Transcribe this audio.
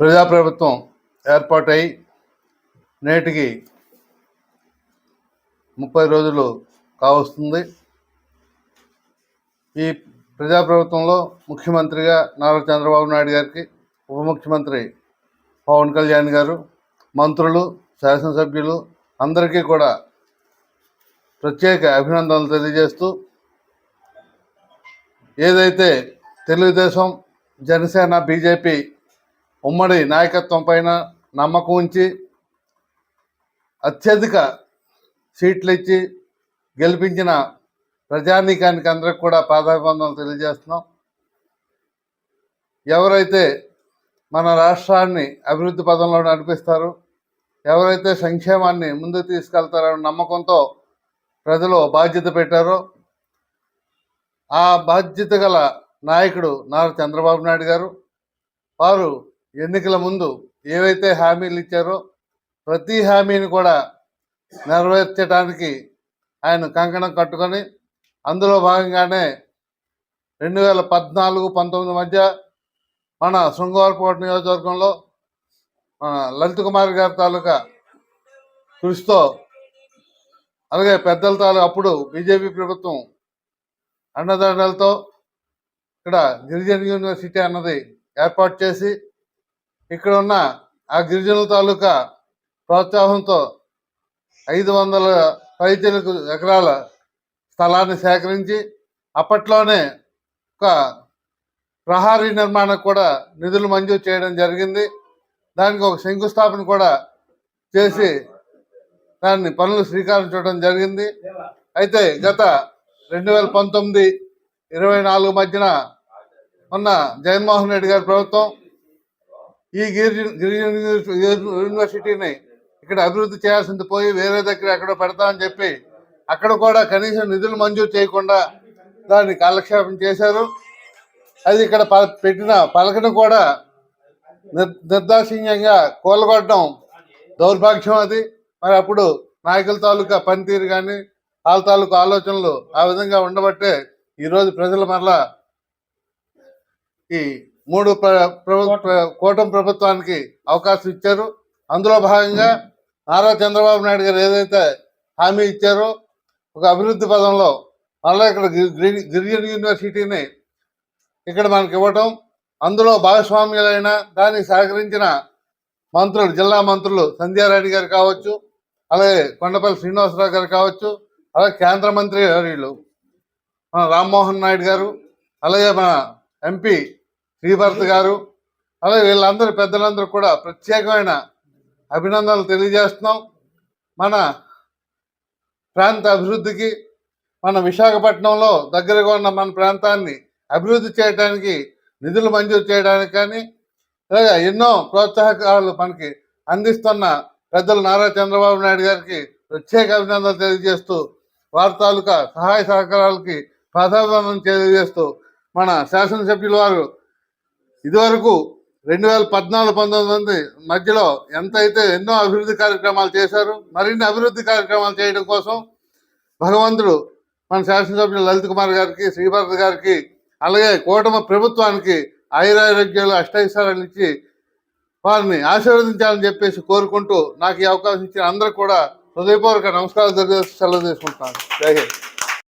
ప్రజాప్రభుత్వం ఏర్పాటై నేటికి ముప్పై రోజులు కావస్తుంది. ఈ ప్రజాప్రభుత్వంలో ముఖ్యమంత్రిగా నారా చంద్రబాబు నాయుడు గారికి ఉప ముఖ్యమంత్రి పవన్ కళ్యాణ్ గారు మంత్రులు శాసనసభ్యులు అందరికీ కూడా ప్రత్యేక అభినందనలు తెలియజేస్తూ ఏదైతే తెలుగుదేశం జనసేన బీజేపీ ఉమ్మడి నాయకత్వం పైన నమ్మకం ఉంచి అత్యధిక సీట్లు ఇచ్చి గెలిపించిన ప్రజానీకానికి అందరికి కూడా పాదాభివందనలు తెలియజేస్తున్నాం. ఎవరైతే మన రాష్ట్రాన్ని అభివృద్ధి పదంలో నడిపిస్తారు ఎవరైతే సంక్షేమాన్ని ముందుకు తీసుకెళ్తారో నమ్మకంతో ప్రజలు బాధ్యత పెట్టారో. ఆ బాధ్యత గల నాయకుడు నారా చంద్రబాబు నాయుడు గారు వారు ఎన్నికల ముందు ఏవైతే హామీలు ఇచ్చారో ప్రతి హామీని కూడా నెరవేర్చడానికి ఆయన కంకణం కట్టుకొని అందులో భాగంగానే రెండు వేల పద్నాలుగు పంతొమ్మిది మధ్య మన శృంగారకోట నియోజకవర్గంలో మన లలిత్ కుమార్ గారి తాలూకా కృషితో అలాగే పెద్దల తాలూకా అప్పుడు బీజేపీ ప్రభుత్వం అండదండలతో ఇక్కడ గిరిజన యూనివర్సిటీ అన్నది ఏర్పాటు చేసి ఇక్కడ ఉన్న ఆ గిరిజనుల తాలూకా ప్రోత్సాహంతో ఐదు వందల పైచలకు ఎకరాల స్థలాన్ని సేకరించి అప్పట్లోనే ఒక ప్రహారీ నిర్మాణం కూడా నిధులు మంజూరు చేయడం జరిగింది. దానికి ఒక శంకుస్థాపన కూడా చేసి దాన్ని పనులు శ్రీకారం చూడడం జరిగింది. అయితే గత రెండు వేల పంతొమ్మిది ఇరవై నాలుగు మధ్యన ఉన్న జగన్మోహన్ రెడ్డి గారి ప్రభుత్వం ఈ గిరిజన గిరిజన యూనివర్సిటీని ఇక్కడ అభివృద్ధి చేయాల్సింది పోయి వేరే దగ్గర ఎక్కడో పెడతామని చెప్పి అక్కడ కూడా కనీసం నిధులు మంజూరు చేయకుండా దాన్ని కాలక్షేపం చేశారు. అది ఇక్కడ ప- పెట్టిన పలకను కూడా నిర్దాక్షిణ్యంగా కూలగొట్టడం దౌర్భాగ్యం అది. మరి అప్పుడు నాయకుల తాలూకా పనితీరు కానీ వాళ్ళ తాలూకా ఆలోచనలు ఆ విధంగా ఉండబట్టే ఈరోజు ప్రజలు మరలా ఈ మూడు ప్ర- కూటమి ప్రభుత్వానికి అవకాశం ఇచ్చారు. అందులో భాగంగా నారా చంద్రబాబు నాయుడు గారు ఏదైతే హామీ ఇచ్చారో ఒక అభివృద్ధి పదంలో మళ్ళీ ఇక్కడ గిరిజన యూనివర్సిటీని ఇక్కడ మనకి ఇవ్వటం అందులో భాగస్వామ్యులైన దానికి సహకరించిన మంత్రులు జిల్లా మంత్రులు సంధ్యారెడ్డి గారు కావచ్చు అలాగే కొండపల్లి శ్రీనివాసరావు గారు కావచ్చు అలాగే కేంద్ర మంత్రి వీళ్ళు. మన రామ్మోహన్ నాయుడు గారు అలాగే మన ఎంపీ శ్రీభరత్ గారు అలాగే వీళ్ళందరూ పెద్దలందరూ కూడా ప్రత్యేకమైన అభినందనలు తెలియజేస్తున్నాం. మన ప్రాంత అభివృద్ధికి మన విశాఖపట్నంలో దగ్గరగా ఉన్న మన ప్రాంతాన్ని అభివృద్ధి చేయడానికి నిధులు మంజూరు చేయడానికి కానీ అలాగే ఎన్నో ప్రోత్సాహకాలు మనకి అందిస్తున్న పెద్దలు నారా చంద్రబాబు నాయుడు గారికి ప్రత్యేక అభినందనలు తెలియజేస్తూ వారి తాలూకా సహాయ సహకారాలకి ప్రాధాన్యం తెలియజేస్తూ మన శాసనసభ్యుల వారు ఇదివరకు రెండు వేల పద్నాలుగు పంతొమ్మిది మంది మధ్యలో ఎంత అయితే ఎన్నో అభివృద్ధి కార్యక్రమాలు చేశారు మరిన్ని అభివృద్ధి కార్యక్రమాలు చేయడం కోసం భగవంతుడు మన శాసనసభ్యులు లలిత్ కుమార్ గారికి శ్రీభరత్ గారికి అలాగే కూటమి ప్రభుత్వానికి ఆయురారోగ్యాలు అష్టైశ్వర్యాలు ఇచ్చి వారిని ఆశీర్వదించాలని చెప్పేసి కోరుకుంటూ నాకు ఈ అవకాశం ఇచ్చిన అందరూ కూడా హృదయపూర్వక నమస్కారాలు తెలియజేసి సెలవు తీసుకుంటున్నాను. జై హింద్.